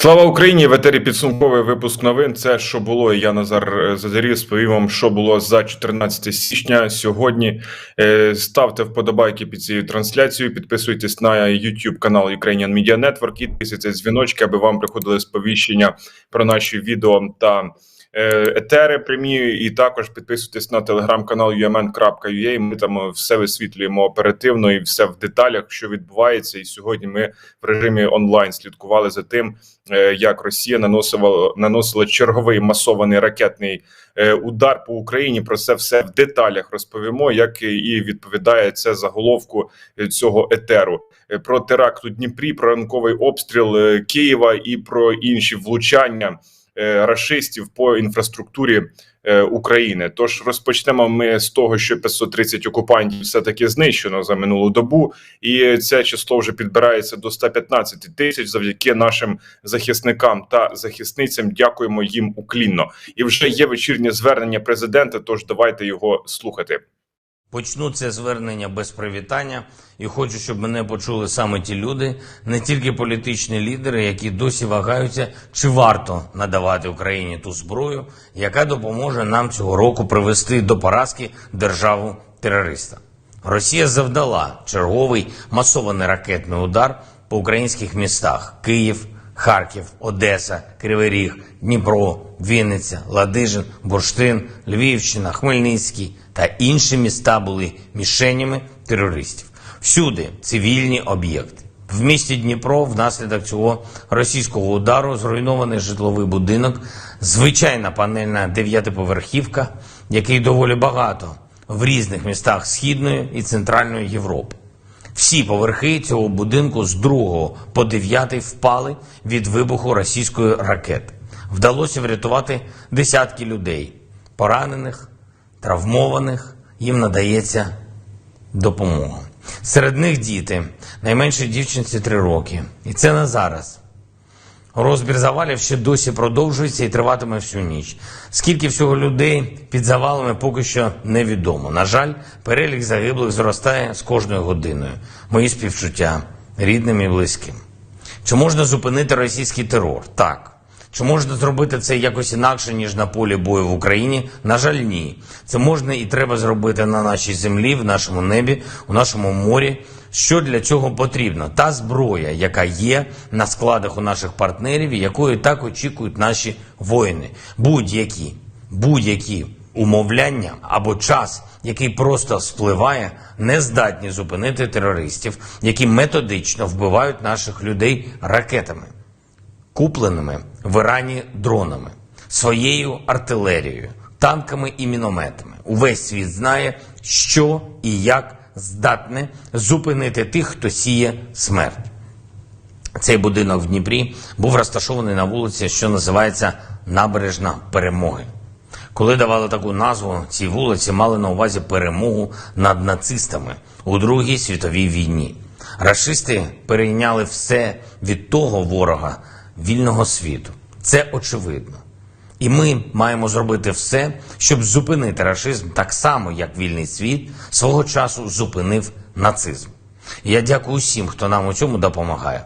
Слава Україні! В етері підсумковий випуск новин. Це що було. Я Назар е, Задарів сповім вам, що було за 14 січня сьогодні. Е, Ставте вподобайки під цією трансляцією. Підписуйтесь на YouTube канал Ukrainian Media Network і тисяться дзвіночки, аби вам приходили сповіщення про наші відео та етери прямі. І також підписуйтесь на телеграм-канал umn.ua. Ми там все висвітлюємо оперативно і все в деталях, що відбувається. І сьогодні ми в режимі онлайн слідкували за тим, е, як Росія наносила наносила черговий масований ракетний е, удар по Україні. Про це все в деталях розповімо, як і відповідає це заголовку е, цього етеру. Е, Про теракт у Дніпрі, про ранковий обстріл е, Києва і про інші влучання е, рашистів по інфраструктурі е, України. Тож розпочнемо ми з того, що 530 окупантів все таки знищено за минулу добу, і це число вже підбирається до 115 тисяч завдяки нашим захисникам та захисницям. Дякуємо їм уклінно. І вже є вечірнє звернення президента. Тож давайте його слухати. Почну це звернення без привітання і хочу, щоб мене почули саме ті люди, не тільки політичні лідери, які досі вагаються, чи варто надавати Україні ту зброю, яка допоможе нам цього року привести до поразки державу терориста. Росія завдала черговий масований ракетний удар по українських містах: Київ, Харків, Одеса, Кривий Ріг, Дніпро, Вінниця, Ладижин, Бурштин, Львівщина, Хмельницький та інші міста були мішенями терористів. Всюди цивільні об'єкти. В місті Дніпро внаслідок цього російського удару зруйнований житловий будинок, звичайна панельна дев'ятиповерхівка, який доволі багато в різних містах Східної і Центральної Європи. Всі поверхи цього будинку з 2 по 9 впали від вибуху російської ракети. Вдалося врятувати десятки людей, поранених, травмованих. Їм надається допомога. Серед них діти, найменшій дівчинці 3 роки. І це не зараз. Розбір завалів ще досі продовжується і триватиме всю ніч. Скільки всього людей під завалами поки що невідомо. На жаль, перелік загиблих зростає з кожною годиною. Мої співчуття рідним і близьким. Чи можна зупинити російський терор? Так. Чи можна зробити це якось інакше, ніж на полі бою в Україні? На жаль, ні. Це можна і треба зробити на нашій землі, в нашому небі, у нашому морі. Що для цього потрібно? Та зброя, яка є на складах у наших партнерів, і якої так очікують наші воїни. Будь-які, будь-які умовляння або час, який просто спливає, не здатні зупинити терористів, які методично вбивають наших людей ракетами купленими в Ірані дронами, своєю артилерією, танками і мінометами. Увесь світ знає, що і як здатне зупинити тих, хто сіє смерть. Цей будинок в Дніпрі був розташований на вулиці, що називається Набережна Перемоги. Коли давали таку назву, ці вулиці мали на увазі перемогу над нацистами у Другій світовій війні. Рашисти перейняли все від того ворога вільного світу. Це очевидно. І ми маємо зробити все, щоб зупинити рашизм так само, як вільний світ свого часу зупинив нацизм. Я дякую усім, хто нам у цьому допомагає.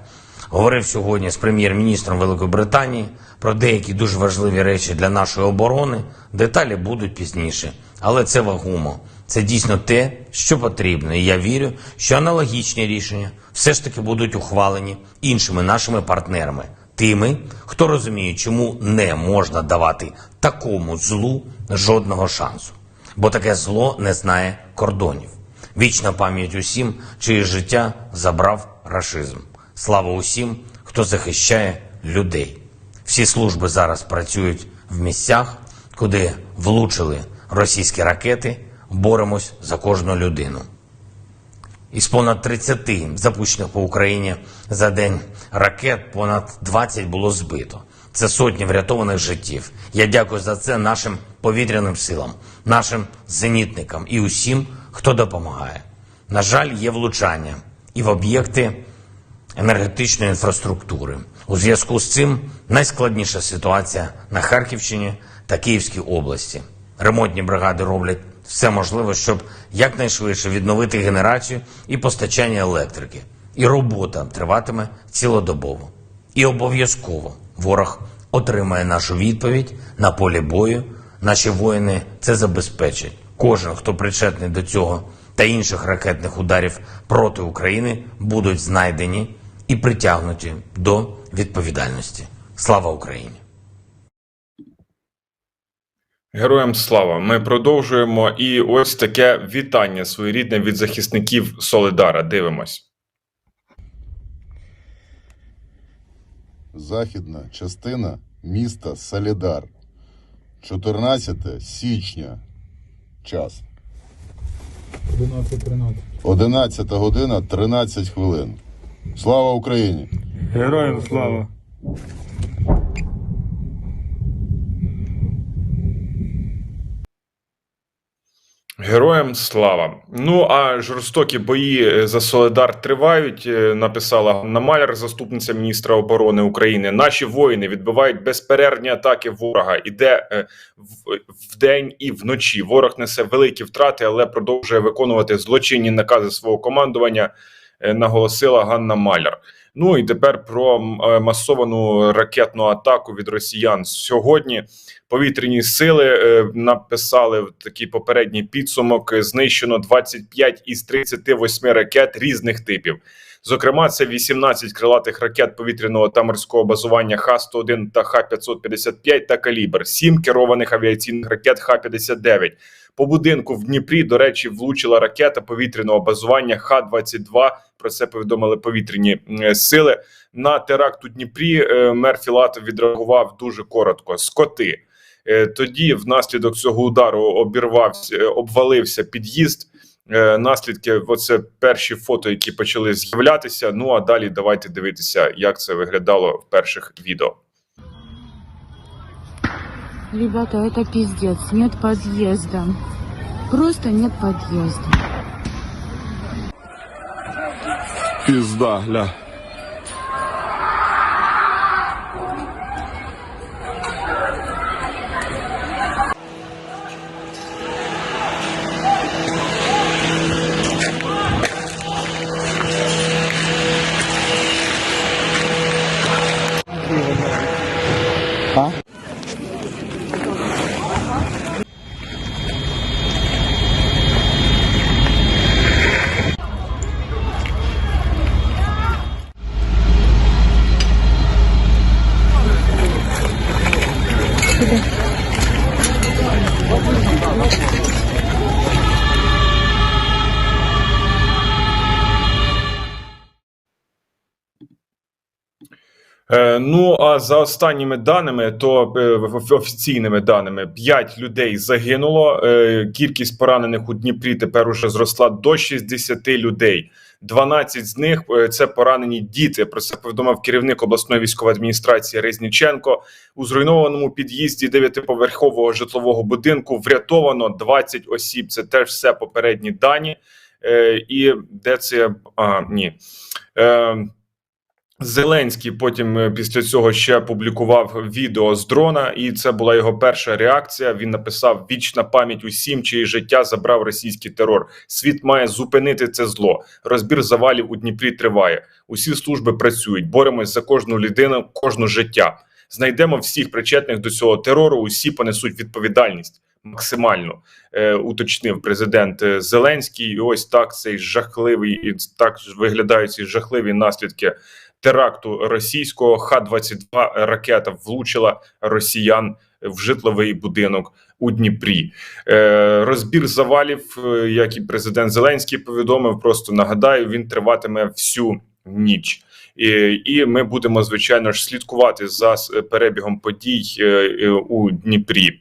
Говорив сьогодні з прем'єр-міністром Великої Британії про деякі дуже важливі речі для нашої оборони. Деталі будуть пізніше, але це вагомо. Це дійсно те, що потрібно. І я вірю, що аналогічні рішення все ж таки будуть ухвалені іншими нашими партнерами, тими, хто розуміє, чому не можна давати такому злу жодного шансу. Бо таке зло не знає кордонів. Вічна пам'ять усім, чиє життя забрав рашизм. Слава усім, хто захищає людей. Всі служби зараз працюють в місцях, куди влучили російські ракети. Боремось за кожну людину. Із понад 30 запущених по Україні за день ракет, понад 20 було збито. Це сотні врятованих життів. Я дякую за це нашим повітряним силам, нашим зенітникам і усім, хто допомагає. На жаль, є влучання і в об'єкти енергетичної інфраструктури. У зв'язку з цим найскладніша ситуація на Харківщині та Київській області. Ремонтні бригади роблять все можливе, щоб якнайшвидше відновити генерацію і постачання електрики. І робота триватиме цілодобово. І обов'язково ворог отримає нашу відповідь на полі бою. Наші воїни це забезпечать. Кожен, хто причетний до цього та інших ракетних ударів проти України, будуть знайдені і притягнуті до відповідальності. Слава Україні! Героям слава! Ми продовжуємо. І ось таке вітання своєрідне від захисників Солидара. Дивимось. Західна частина міста Солідар. 14 січня. Час. 11.13. 11 година 13 хвилин. Слава Україні! Героям слава! Героям слава! Ну а жорстокі бої е, за Солидар тривають. е, Написала Ганна Маляр, заступниця міністра оборони України. Наші воїни відбивають безперервні атаки ворога. Іде е, вдень і вночі. Ворог несе великі втрати, але продовжує виконувати злочинні накази свого командування. Наголосила Ганна Маляр. Ну і тепер про е, масовану ракетну атаку від росіян сьогодні. Повітряні сили е, написали такий попередній підсумок. е, Знищено 25 із 38 ракет різних типів. Зокрема, це 18 крилатих ракет повітряного та морського базування Х-101 та Х-555 та калібр, 7 керованих авіаційних ракет Х-59. По будинку в Дніпрі, до речі, влучила ракета повітряного базування Х-22. Про це повідомили повітряні е, сили. На теракт у Дніпрі е, мер Філатов відреагував дуже коротко. Скоти. Е, Тоді, внаслідок цього удару, обірвався, обвалився під'їзд. Наслідки, оце перші фото, які почали з'являтися. Ну а далі давайте дивитися, як це виглядало в перших відео. Ребята, это пиздец. Нет подъезда. Просто нет подъезда. Пізда, гля. Ну а за останніми даними, то е, офіційними даними, 5 людей загинуло. Е, Кількість поранених у Дніпрі тепер уже зросла до 60 людей. 12 з них е, це поранені діти. Про це повідомив керівник обласної військової адміністрації Резніченко. У зруйнованому під'їзді дев'ятиповерхового житлового будинку врятовано 20 осіб. Це теж все попередні дані. І де це а ні. Зеленський потім е, після цього ще публікував відео з дрона, і це була його перша реакція. Він написав: Вічна пам'ять усім, чиї життя забрав російський терор. Світ має зупинити це зло. Розбір завалів у Дніпрі триває. Усі служби працюють. Боремось за кожну людину, кожну життя. Знайдемо всіх причетних до цього терору. Усі понесуть відповідальність максимально, е, уточнив президент е, Зеленський. І ось так цей жахливий і так виглядають ці жахливі наслідки теракту російського Х-22 ракета влучила росіян в житловий будинок у Дніпрі. Е, розбір завалів, е, як і президент Зеленський повідомив, просто нагадаю, він триватиме всю ніч. І, і ми будемо звичайно ж слідкувати за перебігом подій е, е, у Дніпрі.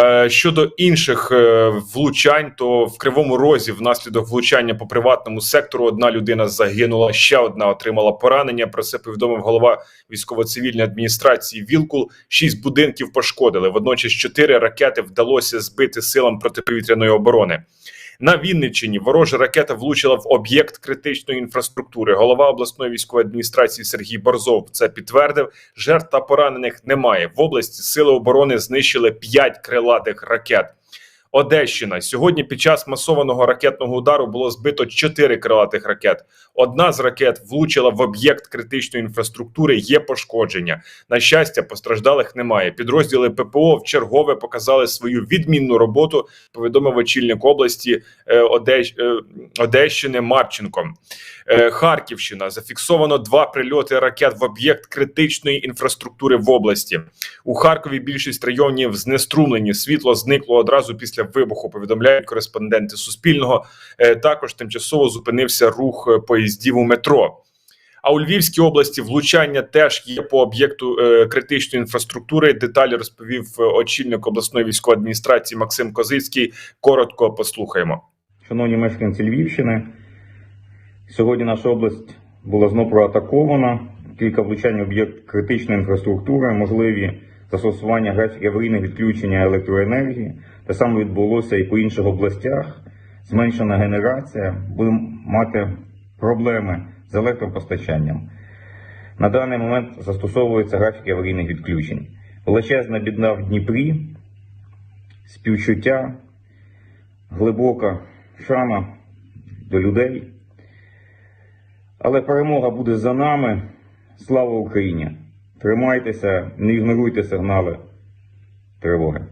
Е, Щодо інших е, влучань, то в кривому розі внаслідок влучання по приватному сектору одна людина загинула, ще одна отримала поранення. Про це повідомив голова військово-цивільної адміністрації Вілкул. Шість будинків пошкодили. Водночас чотири ракети вдалося збити силам протиповітряної оборони. На Вінниччині ворожа ракета влучила в об'єкт критичної інфраструктури. Голова обласної військової адміністрації Сергій Борзов це підтвердив. Жертв та поранених немає. В області сили оборони знищили п'ять крилатих ракет. Одещина сьогодні під час масованого ракетного удару було збито чотири крилатих ракет. Одна з ракет влучила в об'єкт критичної інфраструктури. Є пошкодження. На щастя, постраждалих немає. Підрозділи ППО в чергове показали свою відмінну роботу. Повідомив очільник області е, Одещ... е, Одещини Марченко. Е, Харківщина зафіксовано два прильоти ракет в об'єкт критичної інфраструктури в області. У Харкові більшість районів знеструмлені. Світло зникло одразу після вибуху. Повідомляють кореспонденти Суспільного. Е, Також тимчасово зупинився рух е, поїздів у метро. А у Львівській області влучання теж є по об'єкту критичної інфраструктури. Деталі розповів очільник обласної військової адміністрації Максим Козицький. Коротко послухаємо. Шановні мешканці Львівщини, сьогодні наша область була знову проатакована. Кілька влучань об'єкт критичної інфраструктури, можливі застосування графіки аварійних відключення електроенергії. Те саме відбулося і по інших областях. Зменшена генерація, будемо мати проблеми з електропостачанням. На даний момент застосовуються графіки аварійних відключень. Величезна біда в Дніпрі, співчуття, глибока шана до людей. Але перемога буде за нами. Слава Україні! Тримайтеся, не ігноруйте сигнали тривоги.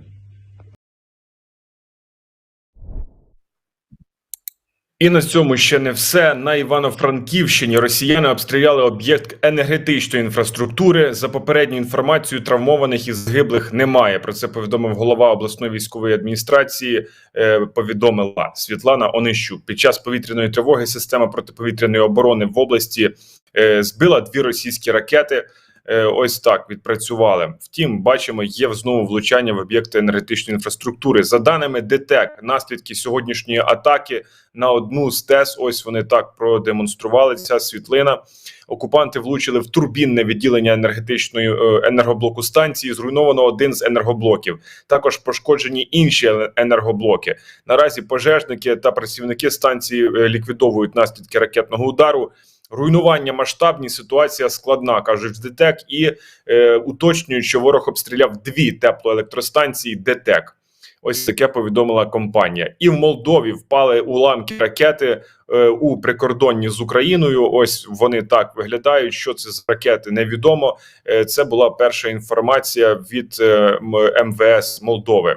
І на цьому ще не все. На Івано-Франківщині росіяни обстріляли об'єкт енергетичної інфраструктури. За попередньою інформацією, травмованих і загиблих немає. Про це повідомив голова обласної військової адміністрації. е, Повідомила Світлана Онищук. Під час повітряної тривоги система протиповітряної оборони в області е, збила дві російські ракети. Е, Ось так відпрацювали. Втім, бачимо, є знову влучання в об'єкти енергетичної інфраструктури. За даними ДТЕК, наслідки сьогоднішньої атаки на одну з ТЕС. Ось вони так продемонстрували ця світлина. Окупанти влучили в турбінне відділення енергетичної е, енергоблоку станції. Зруйновано один з енергоблоків. Також пошкоджені інші е- енергоблоки. Наразі пожежники та працівники станції ліквідовують наслідки ракетного удару. Руйнування масштабні, ситуація складна, кажуть в ДТЕК, і е, уточнюють, що ворог обстріляв дві теплоелектростанції ДТЕК. Ось таке повідомила компанія. І в Молдові впали уламки ракети е, у прикордонні з Україною. Ось вони так виглядають. Що це за ракети? Невідомо. Е, це була перша інформація від е, МВС Молдови.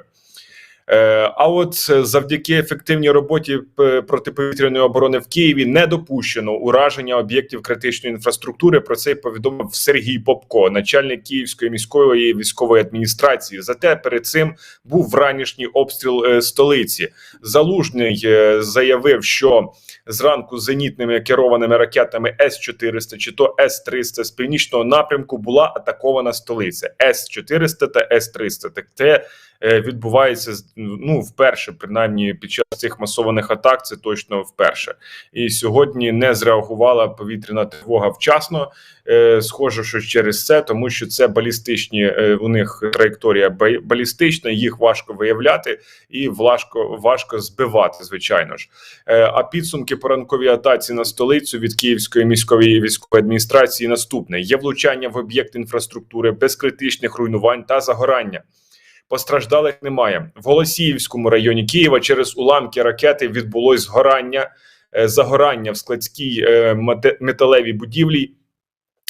Е, А от е, завдяки ефективній роботі протиповітряної оборони в Києві не допущено ураження об'єктів критичної інфраструктури. Про це повідомив Сергій Попко, начальник Київської міської військової адміністрації. Зате перед цим був вранішній обстріл е, столиці. Залужний е, заявив, що зранку зенітними керованими ракетами С 400 чи то С 300 з північного напрямку була атакована столиця С 400 та С 300 Так те е, відбувається з- ну вперше, принаймні під час цих масованих атак. Це точно вперше. І сьогодні не зреагувала повітряна тривога вчасно. Е, Схоже, що через це, тому що це балістичні е, у них траєкторія ба- балістична, їх важко виявляти і важко важко збивати, звичайно ж. Е, А підсумки по ранковій атаці на столицю від Київської міської військової адміністрації наступне: є влучання в об'єкт інфраструктури без критичних руйнувань та загорання. Постраждалих немає в Голосіївському районі Києва. Через уламки ракети відбулось згорання, е, загорання в складській е, металевій будівлі.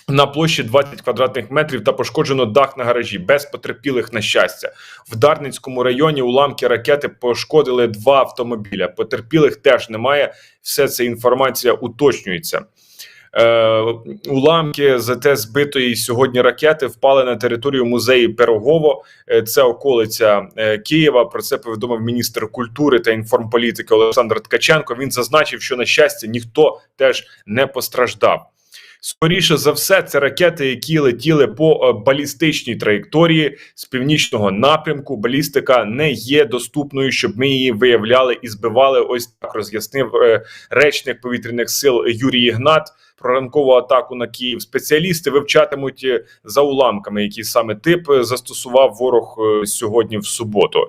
На площі 20 квадратних метрів та пошкоджено дах на гаражі без потерпілих на щастя. В Дарницькому районі уламки ракети пошкодили два автомобіля. Потерпілих теж немає. Все це інформація уточнюється. Е, уламки зате збитої сьогодні ракети впали на територію музею Пирогово. Е, Це околиця е, Києва. Про це повідомив міністр культури та інформполітики Олександр Ткаченко. Він зазначив, що на щастя ніхто теж не постраждав. Скоріше за все, це ракети, які летіли по е, балістичній траєкторії з північного напрямку. Балістика не є доступною, щоб ми її виявляли і збивали. Ось так роз'яснив е, речник повітряних сил Юрій Ігнат про ранкову атаку на Київ. Спеціалісти вивчатимуть е, за уламками, який саме тип застосував ворог сьогодні в суботу.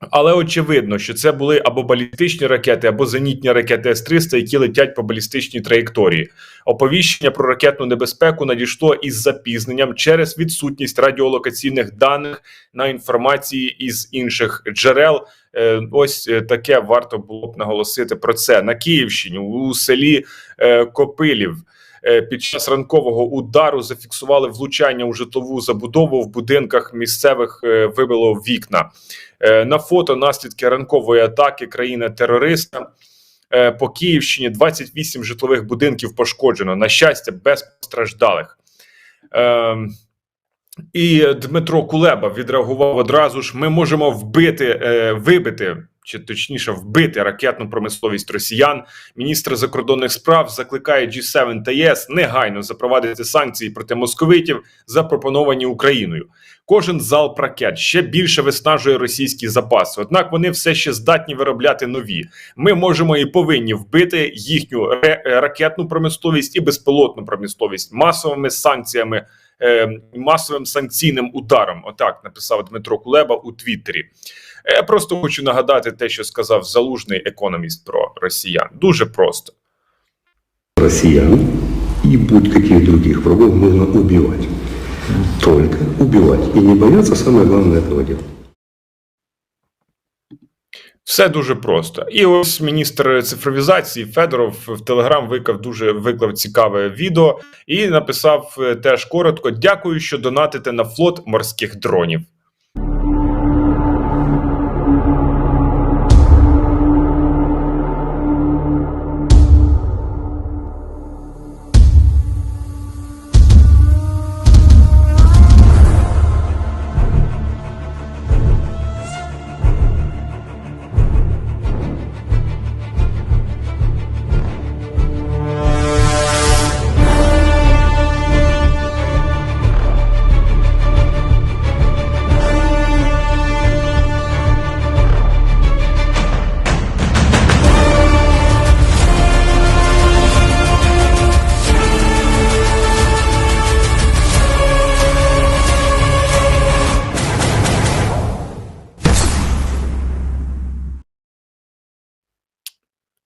Але очевидно, що це були або балістичні ракети, або зенітні ракети С-300, які летять по балістичній траєкторії. Оповіщення про ракетну небезпеку надійшло із запізненням через відсутність радіолокаційних даних на інформації із інших джерел. Е, Ось е, таке варто було б наголосити про це на Київщині у селі е, Копилів. Е, Під час ранкового удару зафіксували влучання у житлову забудову в будинках місцевих е, вибило вікна. Е, На фото наслідки ранкової атаки країни-терориста. Е, По Київщині 28 житлових будинків пошкоджено. На щастя, без постраждалих. І Дмитро Кулеба відреагував одразу ж: ми можемо вбити, вибити, чи точніше, вбити ракетну промисловість росіян. Міністр закордонних справ закликає G7 та ЄС негайно запровадити санкції проти московитів, запропоновані Україною. Кожен залп ракет ще більше виснажує російські запаси. Однак вони все ще здатні виробляти нові. Ми можемо і повинні вбити їхню е, ракетну промисловість і безпілотну промисловість масовими санкціями е, масовим санкційним ударом. Отак написав Дмитро Кулеба у Твіттері. Я просто хочу нагадати те, що сказав залужний економіст про росіян. Дуже просто. россиян и будь каких других врагов нужно убивать. Только убивать. И не бояться, самое главное, этого делать. Все дуже просто. І ось міністр цифровізації Федоров в Телеграм виклав дуже виклав цікаве відео і написав е, теж коротко: дякую, що донатите на флот морських дронів.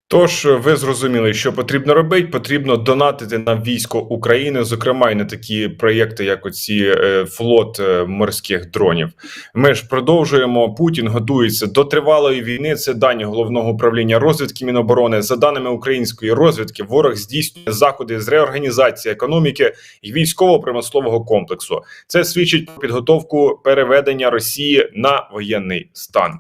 Тож ви зрозуміли, що потрібно робити. Потрібно донатити на військо України, зокрема і на такі проєкти, як оці е, флот е, морських дронів. Ми ж продовжуємо. Путін готується до тривалої війни. Це дані головного управління розвідки Міноборони. За даними української розвідки, ворог здійснює заходи з реорганізації економіки і військово-промислового комплексу. Це свідчить про підготовку переведення Росії на воєнний стан.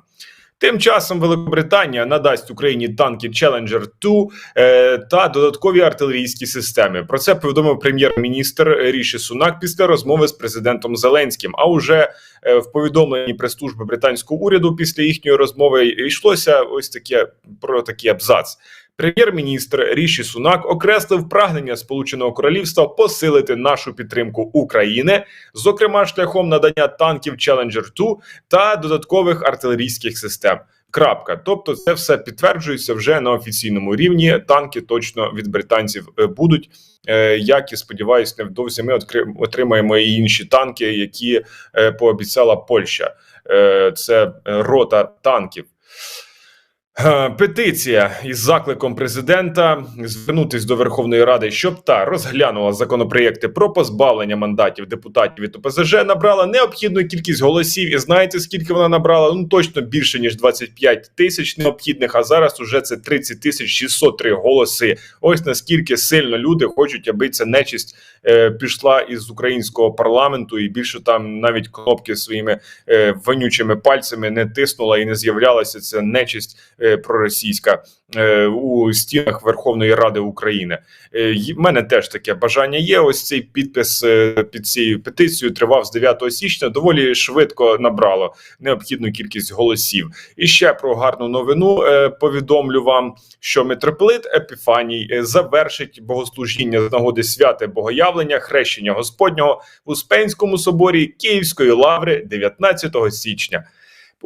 Тим часом Великобританія надасть Україні танки Challenger 2 е, та додаткові артилерійські системи. Про це повідомив прем'єр-міністр Ріші Сунак після розмови з президентом Зеленським. А уже е, в повідомленні прес-служби британського уряду після їхньої розмови йшлося ось таке про такий абзац. Прем'єр-міністр Ріші Сунак окреслив прагнення Сполученого Королівства посилити нашу підтримку України, зокрема шляхом надання танків Challenger 2 та додаткових артилерійських систем. Крапка. Тобто, це все підтверджується вже на офіційному рівні. Танки точно від британців е, будуть. Е, Як і сподіваюсь, невдовзі ми отримаємо і інші танки, які е, пообіцяла Польща. Це рота танків. Е, Петиція із закликом президента звернутись до Верховної Ради, щоб та розглянула законопроєкти про позбавлення мандатів депутатів від ОПЗЖ, набрала необхідну кількість голосів. І знаєте, скільки вона набрала? Ну точно більше ніж 25 тисяч необхідних. А зараз уже це 30 тисяч 603 голоси. Ось наскільки сильно люди хочуть, аби ця нечисть е, пішла із українського парламенту, і більше там навіть кнопки своїми е, вонючими пальцями не тиснула і не з'являлася ця нечисть проросійська е, у стінах Верховної Ради України. Е, в мене теж таке бажання є. Ось цей підпис е, під цією петицією тривав з 9 січня. Доволі швидко набрало необхідну кількість голосів. І ще про гарну новину е, повідомлю вам, що митрополит Епіфаній е, завершить богослужіння з нагоди святе богоявлення хрещення Господнього в Успенському соборі Київської лаври 19 січня.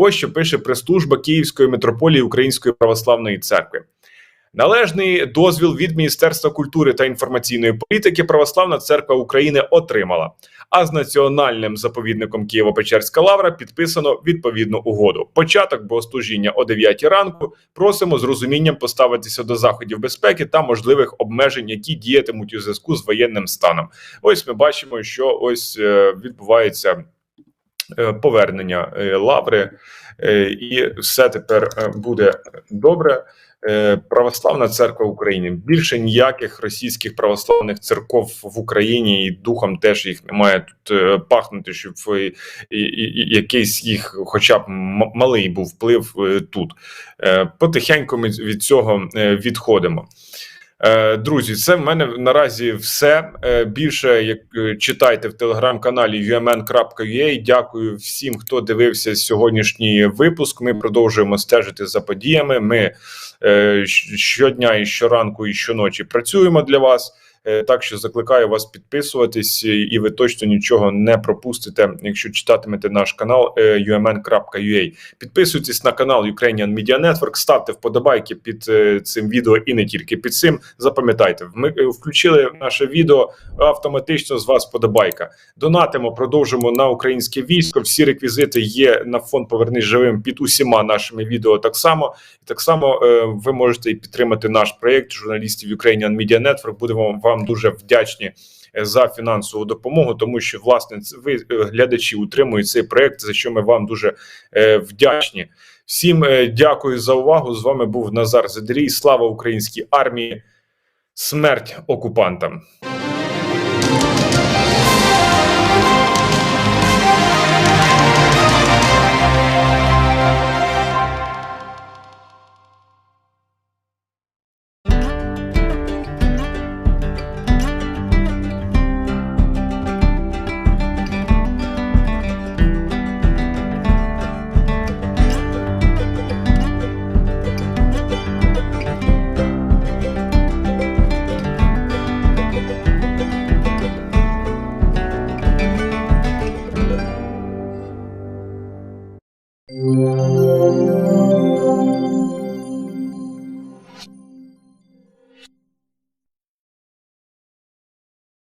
Ось що пише прес-служба Київської митрополії Української православної церкви. Належний дозвіл від Міністерства культури та інформаційної політики Православна церква України отримала. А з національним заповідником Києво-Печерська лавра підписано відповідну угоду. Початок богослужіння о 9 ранку. Просимо з розумінням поставитися до заходів безпеки та можливих обмежень, які діятимуть у зв'язку з воєнним станом. Ось ми бачимо, що ось е, відбувається повернення е, лаври, е, і все тепер е, буде добре. Е, Православна церква України більше ніяких російських православних церков в Україні і духом теж їх немає тут е, пахнути, щоб е, якийсь їх, хоча б малий був вплив е, тут. Е, Потихеньку ми від цього е, відходимо. Е, Друзі, це в мене наразі все. Е, Більше як е, читайте в телеграм-каналі umn.ua. Дякую всім, хто дивився сьогоднішній випуск. Ми продовжуємо стежити за подіями. Ми щодня і щоранку, і щоночі працюємо для вас. Е, Так що закликаю вас підписуватись, е, і ви точно нічого не пропустите, якщо читатимете наш канал е, umn.ua. Підписуйтесь на канал Ukrainian Media Network, ставте вподобайки під цим відео і не тільки під цим. Запам'ятайте, ми включили наше відео автоматично з вас вподобайка. Донатимо, продовжимо на українське військо. Всі реквізити є на фонд Повернись живим під усіма нашими відео. Так само так само ви можете і підтримати наш проєкт журналістів Ukrainian Media Network. Будемо вам дуже вдячні е, за фінансову допомогу, тому що власне ви е, глядачі утримують цей проект, за що ми вам дуже е, вдячні. Всім дякую за увагу. З вами був Назар Задрій. Слава українській армії, смерть окупантам.